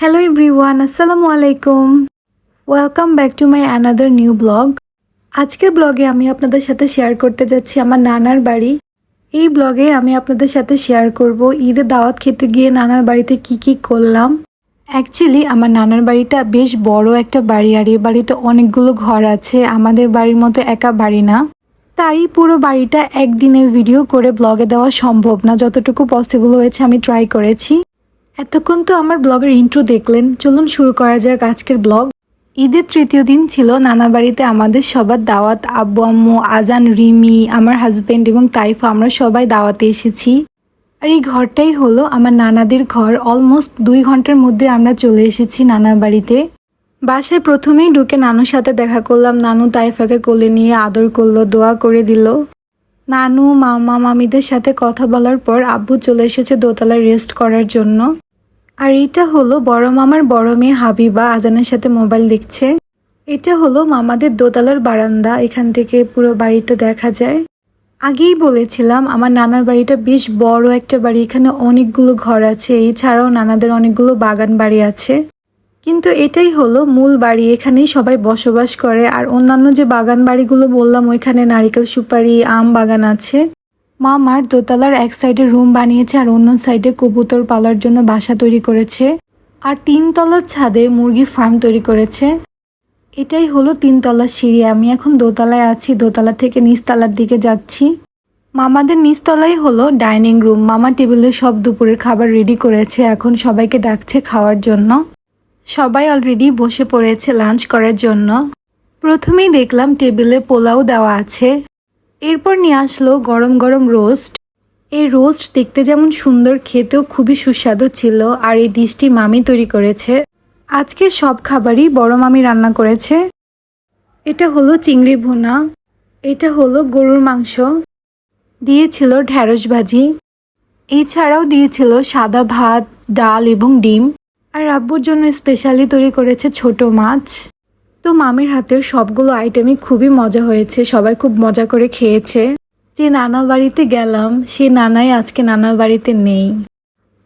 Hello everyone আসসালামু আলাইকুম welcome back to my another new blog আজকের ব্লগে আমি আপনাদের সাথে শেয়ার করতে যাচ্ছি আমার নানার বাড়ি। এই ব্লগে আমি আপনাদের সাথে শেয়ার করব ঈদের দাওয়াত খেতে গিয়ে নানার বাড়িতে কি কি করলাম। অ্যাকচুয়ালি আমার নানার বাড়িটা বেশ বড় একটা বাড়ি আর এই বাড়িতে অনেকগুলো ঘর আছে, আমাদের বাড়ির মতো একা বাড়ি না। তাই পুরো বাড়িটা একদিনে ভিডিও করে ব্লগে দেওয়া সম্ভব না, যতটুকু পসিবল হয়েছে আমি ট্রাই করেছি। এতক্ষণ তো আমার ব্লগের ইন্ট্রো দেখলেন। চলুন শুরু করা যাক আজকের ব্লগ। ঈদের তৃতীয় দিন ছিল, নানা বাড়িতে আমাদের সবার দাওয়াত, আব্বু, আম্মু, আজান, রিমি, আমার হাজব্যান্ড এবং তাইফা, আমরা সবাই দাওয়াতে এসেছি। আর এই ঘরটাই হলো আমার নানাদের ঘর। অলমোস্ট দুই ঘণ্টার মধ্যে আমরা চলে এসেছি নানা বাড়িতে। বাসায় প্রথমেই ঢুকে নানুর সাথে দেখা করলাম। নানু তাইফাকে কোলে নিয়ে আদর করল, দোয়া করে দিল। নানু, মামা, মামিদের সাথে কথা বলার পর আব্বু চলে এসেছে দোতলায় রেস্ট করার জন্য। আর এটা হলো বড় মামার বড় মেয়ে হাবিবা, আজানের সাথে মোবাইল দেখছে। এটা হলো মামাদের দোতলার বারান্দা, এখান থেকে পুরো বাড়িটা দেখা যায়। আগেই বলেছিলাম, আমার নানার বাড়িটা বেশ বড় একটা বাড়ি, এখানে অনেকগুলো ঘর আছে, এছাড়াও নানাদের অনেকগুলো বাগান বাড়ি আছে। কিন্তু এটাই হলো মূল বাড়ি, এখানেই সবাই বসবাস করে, আর অন্যান্য যে বাগান বাড়িগুলো বললাম, ওইখানে নারিকেল সুপারি, আম বাগান আছে। মা মার দোতলার এক সাইডে রুম বানিয়েছে আর অন্য সাইডে কবুতর পালার জন্য বাসা তৈরি করেছে। আর তিনতলার ছাদে মুরগি ফার্ম তৈরি করেছে। এটাই হলো তিনতলার সিঁড়ি। আমি এখন দোতলায় আছি। দোতলা থেকে নিচতলার দিকে যাচ্ছি। মামাদের নিচতলাই হলো ডাইনিং রুম। মামা টেবিলে সব দুপুরের খাবার রেডি করেছে। এখন সবাইকে ডাকছে খাওয়ার জন্য। সবাই অলরেডি বসে পড়েছে লাঞ্চ করার জন্য। প্রথমেই দেখলাম টেবিলে পোলাও দেওয়া আছে। এরপর নিয়ে আসলো গরম গরম রোস্ট। এই রোস্ট দেখতে যেমন সুন্দর, খেতেও খুবই সুস্বাদু ছিল আর এই ডিশটি মামি তৈরি করেছে। আজকে সব খাবারই বড় মামি রান্না করেছে। এটা হলো চিংড়ি ভুনা, এটা হলো গরুর মাংস, দিয়েছিল ঢ্যাঁড়স ভাজি, এছাড়াও দিয়েছিল সাদা ভাত, ডাল এবং ডিম। আর আব্বুর জন্য স্পেশালি তৈরি করেছে ছোট মাছ। তো মামির হাতের সবগুলো আইটেমই খুবই মজা হয়েছে, সবাই খুব মজা করে খেয়েছে। যে নানা বাড়িতে গেলাম, সে নানাই আজকে নানা বাড়িতে নেই।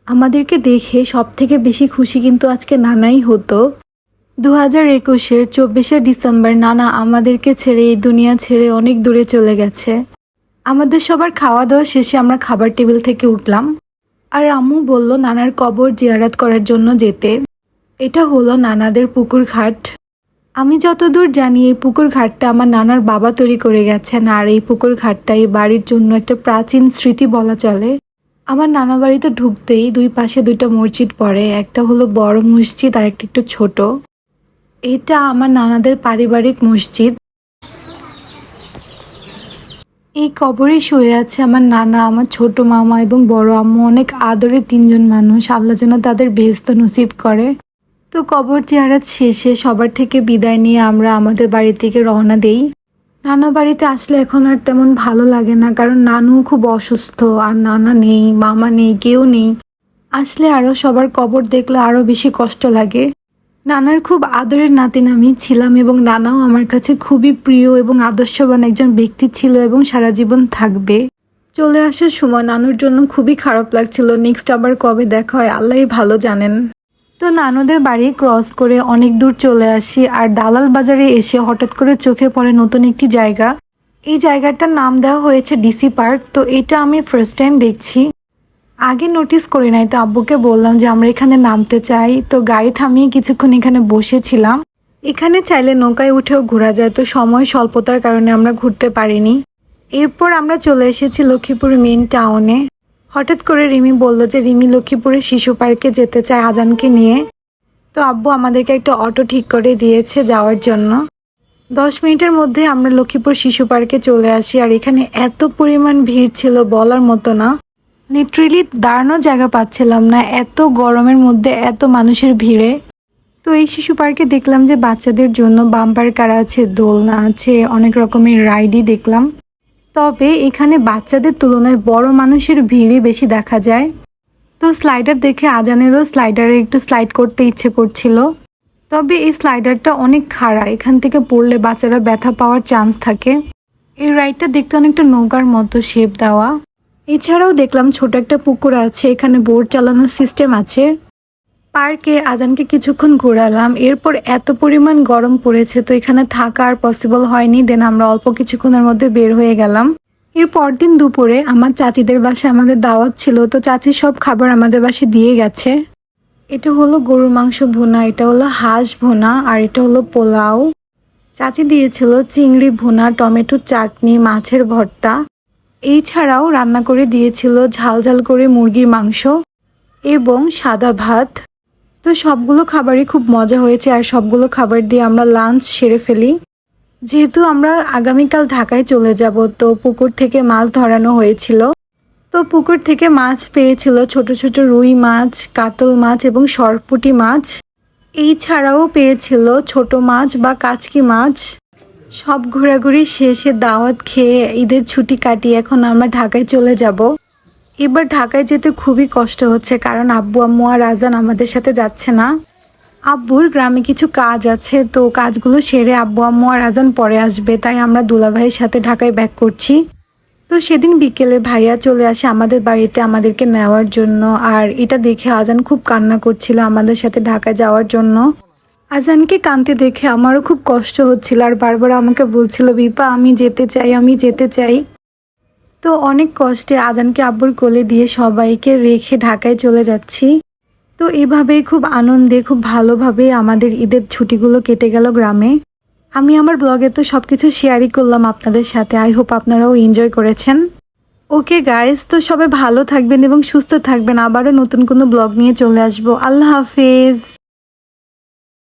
আমাদেরকে দেখে সব থেকে বেশি খুশি কিন্তু আজকে নানাই হতো। দু হাজার একুশের চব্বিশে ডিসেম্বর নানা আমাদেরকে ছেড়ে এই দুনিয়া ছেড়ে অনেক দূরে চলে গেছে। আমাদের সবার খাওয়া দাওয়া শেষে আমরা খাবার টেবিল থেকে উঠলাম। আর আম্মু বলল, নানার কবর জিয়ারাত করার জন্য যেতে। এটা হলো নানাদের পুকুর ঘাট। আমি যতদূর জানি, এই পুকুর ঘাটটা আমার নানার বাবা তৈরি করে গেছেন আর এই পুকুর ঘাটটা এই বাড়ির জন্য একটা প্রাচীন স্মৃতি বলা চলে। আমার নানা বাড়িতে ঢুকতেই দুই পাশে দুইটা মসজিদ পড়ে, একটা হলো বড় মসজিদ আর একটা একটু ছোট। এটা আমার নানাদের পারিবারিক মসজিদ। এই কবরে শুয়ে আছে আমার নানা, আমার ছোট মামা এবং বড় আম্মু, অনেক আদরের তিনজন মানুষ। আল্লাহ যেন তাদের বেহস্ত নসিব করে। তো কবর চেহারাত শেষে সবার থেকে বিদায় নিয়ে আমরা আমাদের বাড়ি থেকে রওনা দেই। নানা বাড়িতে আসলে এখন আর তেমন ভালো লাগে না, কারণ নানু খুব অসুস্থ, আর নানা নেই, মামা নেই, কেউ নেই। আসলে আরও সবার কবর দেখলে আরও বেশি কষ্ট লাগে। নানার খুব আদরের নাতিন আমি ছিলাম এবং নানাও আমার কাছে খুবই প্রিয় এবং আদর্শবান একজন ব্যক্তি ছিল এবং সারা জীবন থাকবে। চলে আসার সময় নানুর জন্য খুবই খারাপ লাগছিল নেক্সট আবার কবে দেখা হয়, আল্লাহই ভালো জানেন। তো নানুদের বাড়ি ক্রস করে অনেক দূর চলে আসি আর দালাল বাজারে এসে হঠাৎ করে চোখে পড়ে নতুন একটি জায়গা। এই জায়গাটার নাম দেওয়া হয়েছে ডিসি পার্ক তো এটা আমি ফার্স্ট টাইম দেখছি। আগে নোটিস করি নাই, তো আব্বুকে বললাম যে আমরা এখানে নামতে চাই, তো গাড়ি থামিয়ে কিছুক্ষণ এখানে বসেছিলাম। এখানে চাইলে নৌকায় উঠেও ঘোরা যায়, তো সময় স্বল্পতার কারণে আমরা ঘুরতে পারিনি। এরপর আমরা চলে এসেছি লক্ষ্মীপুর মেন টাউনে হঠাৎ করে রিমি বলল যে রিমি লক্ষ্মীপুরে শিশু পার্কে যেতে চায় আজানকে নিয়ে। তো আব্বু আমাদেরকে একটা অটো ঠিক করে দিয়েছে যাওয়ার জন্য। দশ মিনিটের মধ্যে আমরা লক্ষ্মীপুর শিশু পার্কে চলে আসি আর এখানে এত পরিমাণ ভিড় ছিল বলার মতো না। লিটারেলি দাঁড়ানোর জায়গা পাচ্ছিলাম না, এত গরমের মধ্যে, এত মানুষের ভিড়ে। তো এই শিশু পার্কে দেখলাম যে বাচ্চাদের জন্য বাম্পার কার আছে, দোলনা আছে, অনেক রকমের রাইডই দেখলাম। তবে এখানে বাচ্চাদের তুলনায় বড় মানুষের ভিড়ই বেশি দেখা যায়। তো স্লাইডার দেখে আজানেরও স্লাইডারে একটু স্লাইড করতে ইচ্ছে করছিল। তবে এই স্লাইডারটা অনেক খাড়া, এখান থেকে পড়লে বাচ্চারা ব্যথা পাওয়ার চান্স থাকে। এই রাইডটা দেখতে অনেকটা নৌকার মতো শেপ দেওয়া। এছাড়াও দেখলাম ছোট একটা পুকুর আছে, এখানে বোট চালানোর সিস্টেম আছে। পার্কে আজানকে কিছুক্ষণ ঘোরালাম। এরপর এত পরিমাণ গরম পড়েছে তো এখানে থাকা আর পসিবল হয়নি। দেন আমরা অল্প কিছুক্ষণের মধ্যে বের হয়ে গেলাম। এর পরদিন দুপুরে আমার চাচিদের বাসায় আমাদের দাওয়াত ছিল তো চাচি সব খাবার আমাদের বাসায় দিয়ে গেছে। এটা হলো গরুর মাংস ভুনা, এটা হলো হাঁস ভুনা আর এটা হলো পোলাও। চাচি দিয়েছিল চিংড়ি ভুনা, টমেটো চাটনি, মাছের ভর্তা। এই ছাড়াও রান্না করে দিয়েছিল ঝাল ঝাল করে মুরগির মাংস এবং সাদা ভাত। তো সবগুলো খাবারই খুব মজা হয়েছে আর সবগুলো খাবার দিয়ে আমরা লাঞ্চ সেরে ফেলি। যেহেতু আমরা আগামীকাল ঢাকায় চলে যাব, তো পুকুর থেকে মাছ ধরানো হয়েছিল। তো পুকুর থেকে মাছ পেয়েছিল ছোট ছোট রুই মাছ, কাতল মাছ এবং সরপুটি মাছ। এই ছাড়াও পেয়েছিল ছোট মাছ বা কাচকি মাছ। সব ঘোরাঘুরি শেষে দাওয়াত খেয়ে ঈদের ছুটি কাটিয়ে এখন আমরা ঢাকায় চলে যাব। এবার ঢাকায় যেতে খুবই কষ্ট হচ্ছে, কারণ আব্বু, আম্মু আর রাজান আমাদের সাথে যাচ্ছে না। আব্বুর গ্রামে কিছু কাজ আছে, তো কাজগুলো সেরে আব্বু, আম্মু আর রাজান পরে আসবে, তাই আমরা দুলাভাইয়ের সাথে ঢাকায় ব্যাক করছি। তো সেদিন বিকেলে ভাইয়া চলে আসে আমাদের বাড়িতে আমাদেরকে নেওয়ার জন্য, আর এটা দেখে আজান খুব কান্না করছিল আমাদের সাথে ঢাকায় যাওয়ার জন্য। আজানকে কানতে দেখে আমারও খুব কষ্ট হচ্ছিল, আর বারবার আমাকে বলছিল, বিপা, আমি যেতে চাই, আমি যেতে চাই। তো অনেক কষ্টে আজানকে আব্বুর কোলে দিয়ে সবাইকে রেখে ঢাকায় চলে যাচ্ছি। তো এভাবেই খুব আনন্দে, খুব ভালোভাবে আমাদের ঈদের ছুটিগুলো কেটে গেল গ্রামে। আমি আমার ব্লগে তো সব কিছু শেয়ারই করলাম আপনাদের সাথে। আই হোপ আপনারাও এনজয় করেছেন। ওকে গাইস তো সবাই ভালো থাকবেন এবং সুস্থ থাকবেন। আবারও নতুন কোনো ব্লগ নিয়ে চলে আসব। আল্লাহ হাফেজ।